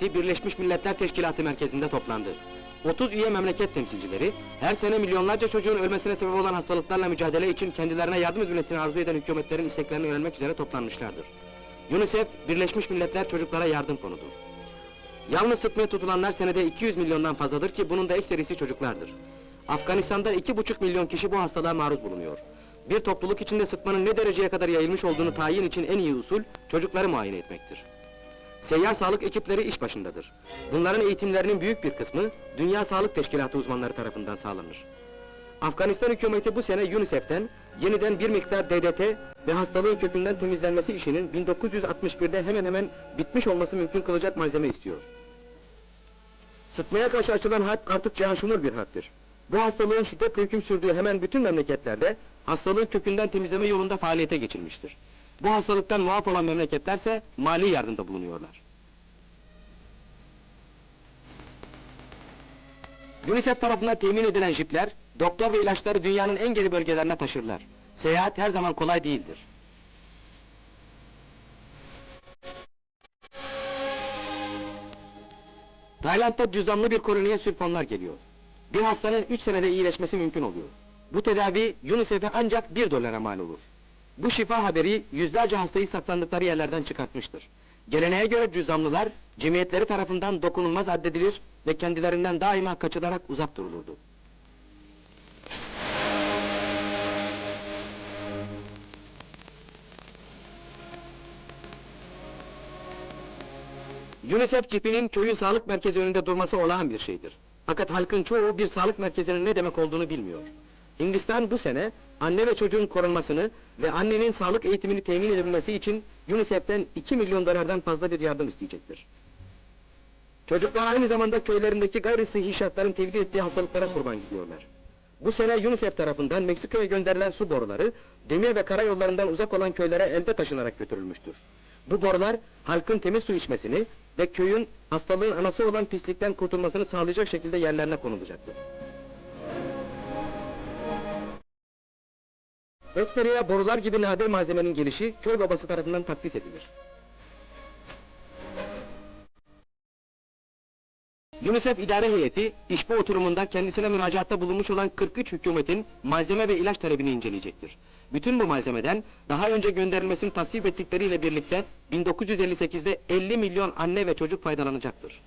Birleşmiş Milletler Teşkilatı merkezinde toplandı. 30 üye memleket temsilcileri, her sene milyonlarca çocuğun ölmesine sebep olan hastalıklarla mücadele için kendilerine yardım edilmesini arzu eden hükümetlerin isteklerini öğrenmek üzere toplanmışlardır. UNICEF, Birleşmiş Milletler Çocuklara Yardım Fonu'dur. Yalnız sıtmaya tutulanlar senede 200 milyondan fazladır ki bunun da ekserisi çocuklardır. Afganistan'da 2,5 milyon kişi bu hastalığa maruz bulunuyor. Bir topluluk içinde sıtmanın ne dereceye kadar yayılmış olduğunu tayin için en iyi usul, çocukları muayene etmektir. Seyyar sağlık ekipleri iş başındadır. Bunların eğitimlerinin büyük bir kısmı, Dünya Sağlık Teşkilatı uzmanları tarafından sağlanır. Afganistan hükümeti bu sene UNICEF'ten yeniden bir miktar DDT ve hastalığın kökünden temizlenmesi işinin 1961'de hemen hemen bitmiş olması mümkün kılacak malzeme istiyor. Sıtmaya karşı açılan harp artık cihan bir harptir. Bu hastalığın şiddetle hüküm sürdüğü hemen bütün memleketlerde hastalığın kökünden temizleme yolunda faaliyete geçilmiştir. Bu hastalıktan muaf olan memleketlerse mali yardımda bulunuyorlar. UNICEF tarafından temin edilen jipler, doktor ve ilaçları dünyanın en geri bölgelerine taşırlar. Seyahat her zaman kolay değildir. Tayland'da cüzdanlı bir koloniye sülfonlar geliyor. Bir hastanın 3 senede iyileşmesi mümkün oluyor. Bu tedavi UNICEF'e ancak 1 dolara mal olur. Bu şifa haberi yüzlerce hastayı saklandıkları yerlerden çıkartmıştır. Geleneğe göre cüzdanlılar, cemiyetleri tarafından dokunulmaz addedilir ve kendilerinden daima kaçılarak uzak durulurdu. UNICEF cipinin köyün sağlık merkezi önünde durması olağan bir şeydir. Fakat halkın çoğu bir sağlık merkezinin ne demek olduğunu bilmiyor. Hindistan bu sene anne ve çocuğun korunmasını ve annenin sağlık eğitimini temin edebilmesi için UNICEF'ten 2 milyon dolardan fazla bir yardım isteyecektir. Çocuklar aynı zamanda köylerindeki gayri sıhhi şartların tevdi ettiği hastalıklara kurban gidiyorlar. Bu sene UNICEF tarafından Meksika'ya gönderilen su boruları, demir ve karayollarından uzak olan köylere elde taşınarak götürülmüştür. Bu borular, halkın temiz su içmesini ve köyün hastalığın anası olan pislikten kurtulmasını sağlayacak şekilde yerlerine konulacaktır. Ekseriye borular gibi nadir malzemenin gelişi köy babası tarafından takdis edilir. UNICEF İdare Heyeti, işbe oturumunda kendisine müracaatta bulunmuş olan 43 hükümetin malzeme ve ilaç talebini inceleyecektir. Bütün bu malzemeden daha önce gönderilmesini tasvip ettikleriyle birlikte 1958'de 50 milyon anne ve çocuk faydalanacaktır.